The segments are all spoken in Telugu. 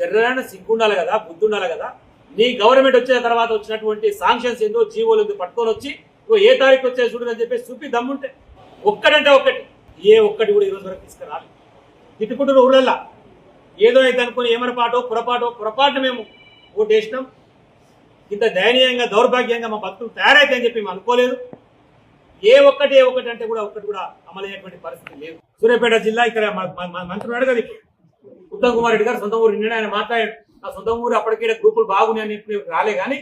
జర్రైన సిగ్గు ఉండాలి కదా బుద్ధి ఉండాలి కదా? నీ గవర్నమెంట్ వచ్చిన తర్వాత వచ్చినటువంటి సాంక్షన్స్ ఏందో జీవోలు ఏందో పట్టుకొని వచ్చి నువ్వు ఏ తారీఖు వచ్చే చూడు అని చెప్పేసి చూపి దమ్ముంటే ఒక్కడంటే ఒక్కటి. ఏ ఒక్కటి కూడా ఈరోజు వరకు తీసుకురాలి తిట్టుకుంటున్న ఊళ్ళల్లా ఏదో అయితే అనుకుని ఏమనపాటో పొరపాటో పొరపాటు మేము ఓటేసినాం ఇంత దయనీయంగా దౌర్భాగ్యంగా మా బతుకులు తయారైతే అని చెప్పి మేము అనుకోలేదు. ఏ ఒక్కటి ఏ ఒక్కటి అంటే కూడా ఒక్కటి కూడా అమలయ్యేటువంటి పరిస్థితి లేదు. సూర్యాపేట జిల్లా ఇక్కడ మ- మ- ఉత్తమ్ కుమార్ రెడ్డి గారు సొంత ఊరు నిన్న ఆయన మాట్లాడాడు ఆ సొంత ఊరు అప్పటికే గ్రూపులు బాగున్నాయి అని చెప్పి రాలే కానీ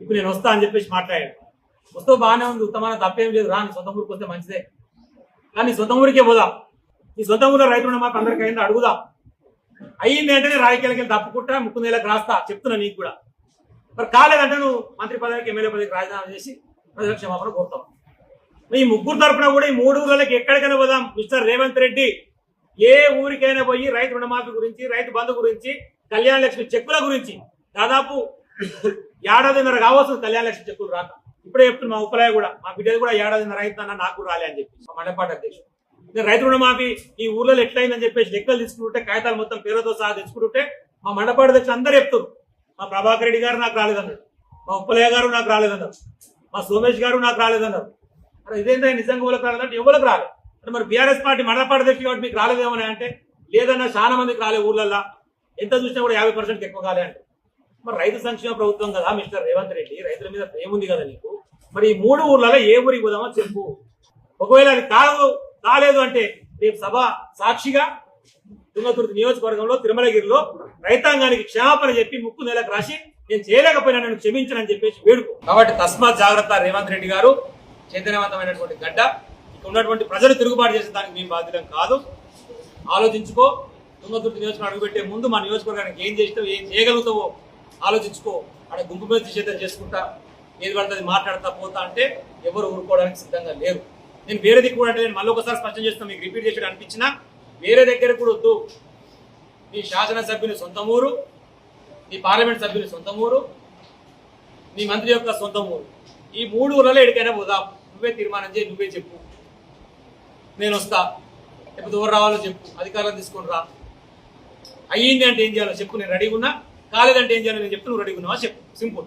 ఇప్పుడు నేను వస్తా అని చెప్పేసి మాట్లాడాడు వస్తూ బాగానే ఉంది ఉత్తమాన తప్పేం లేదు రాని సొంత ఊరికి వస్తే మంచిదే. కానీ సొంత ఊరికే పోదాం. నీ సొంత ఊరిలో రైతులు మాకు అందరికీ అయింది అడుగుదాం. అయ్యింది అంటే రాజకీయాలకి తప్పుకుంటా ముక్కు నెలకు రాస్తా చెప్తున్నా నీకు కూడా. మరి కాలేదంటే నువ్వు మంత్రి పదవికి ఎమ్మెల్యే పదవికి రాజీనామా చేసి ప్రజల క్షమాపణ కోరుతాం ఈ ముగ్గురు తరపున కూడా ఈ మూడు ఊళ్ళకి ఎక్కడికైనా పోదాం మిస్టర్ రేవంత్ రెడ్డి. ఏ ఊరికైనా పోయి రైతు రుణమాఫీ గురించి రైతు బంధు గురించి కళ్యాణ లక్ష్మి చెక్కుల గురించి దాదాపు ఏడాదిన్నర కావచ్చు కళ్యాణ లక్ష్మి చెక్కులు రాక. ఇప్పుడే చెప్తున్నా మా ఉపలయ కూడా మా బిడ్డలు కూడా ఏడాదిన్నర రైతు నాకు రాలే అని చెప్పి. మా మండపాటి అధ్యక్షుడు. నేను రైతు రుణమాఫీ ఈ ఊర్లో ఎట్లయిందని చెప్పేసి లెక్కలు తీసుకుంటుంటే కాగితాలు మొత్తం పేరుతో సహా తెచ్చుకుంటుంటే మా మండపాటి అధ్యక్షులు అందరూ చెప్తారు మా ప్రభాకర్ రెడ్డి గారు నాకు రాలేదన్నాడు మా ఉప్పలయ్య గారు నాకు రాలేదన్నారు. మా సోమేష్ గారు నాకు రాలేదన్నారు. అరే ఇదేంటో నిజంగా ఊళ్ళకి రాలేదంటే ఎవరికి రాలేదు? మరి బీఆర్ఎస్ పార్టీ మండపాటి అధ్యక్షుడు కాబట్టి మీకు రాలేదేమని అంటే లేదన్నా చాలా మందికి రాలే ఊర్లల్లో. ఎంత చూసినా కూడా యాభై పర్సెంట్ ఎక్కువ కాలే అంటే. మరి రైతు సంక్షేమ ప్రభుత్వం కదా మిస్టర్ రేవంత్ రెడ్డి రైతుల మీద ఏముంది కదా నీకు? మరి ఈ మూడు ఊర్లలో ఏ ఊరికి పోదామో చెప్పు. ఒకవేళ అది కాదు కాలేదు అంటే రేపు సభ సాక్షిగా తుంగతుర్తి నియోజకవర్గంలో తిరుమలగిరిలో రైతాంగానికి క్షమాపణ చెప్పి ముక్కు నెలకు రాసి నేను చేయలేకపోయినా నన్ను క్షమించనని చెప్పేసి వేడుకో. కాబట్టి తస్మాత్ జాగ్రత్త రేవంత్ రెడ్డి గారు చైతన్యవంతమైనటువంటి గడ్డ. ఉన్నటువంటి ప్రజలు తిరుగుబాటు చేసే దానికి మేము బాధ్యులం కాదు. ఆలోచించుకో. తుంగతుర్తి నియోజకవర్గం అడుగుపెట్టే ముందు మా నియోజకవర్గానికి ఏం చేస్తావు ఏం చేయగలుగుతావో ఆలోచించుకో. అక్కడ గుంపు మీద నిషేధం చేసుకుంటా ఏది పడుతుంది మాట్లాడతా పోతా అంటే ఎవరు ఊరుకోవడానికి సిద్ధంగా లేరు. నేను వేరే దిక్కు కూడా అంటే నేను మళ్ళీ ఒకసారి స్పష్టం చేస్తాను మీకు రిపీట్ చేసి అనిపించినా వేరే దగ్గర కూడా వద్దు. నీ శాసనసభ్యుని సొంత ఊరు నీ పార్లమెంట్ సభ్యుని సొంత ఊరు నీ మంత్రి యొక్క సొంత ఊరు. ఈ మూడు ఊర్లలో ఎడికైనా పోదాం. నువ్వే తీర్మానం చేయి నువ్వే చెప్పు. నేను వస్తా లేకపోతే ఎవరు రావాలో చెప్పు. అధికారం తీసుకొని రా. అయ్యింది అంటే ఏం చేయాలో చెప్పు. నేను రెడీగా ఉన్నా. కాలేదంటే ఏం చేయాలో నేను చెప్తే నువ్వు రెడీగా ఉన్నావా చెప్పు. సింపుల్.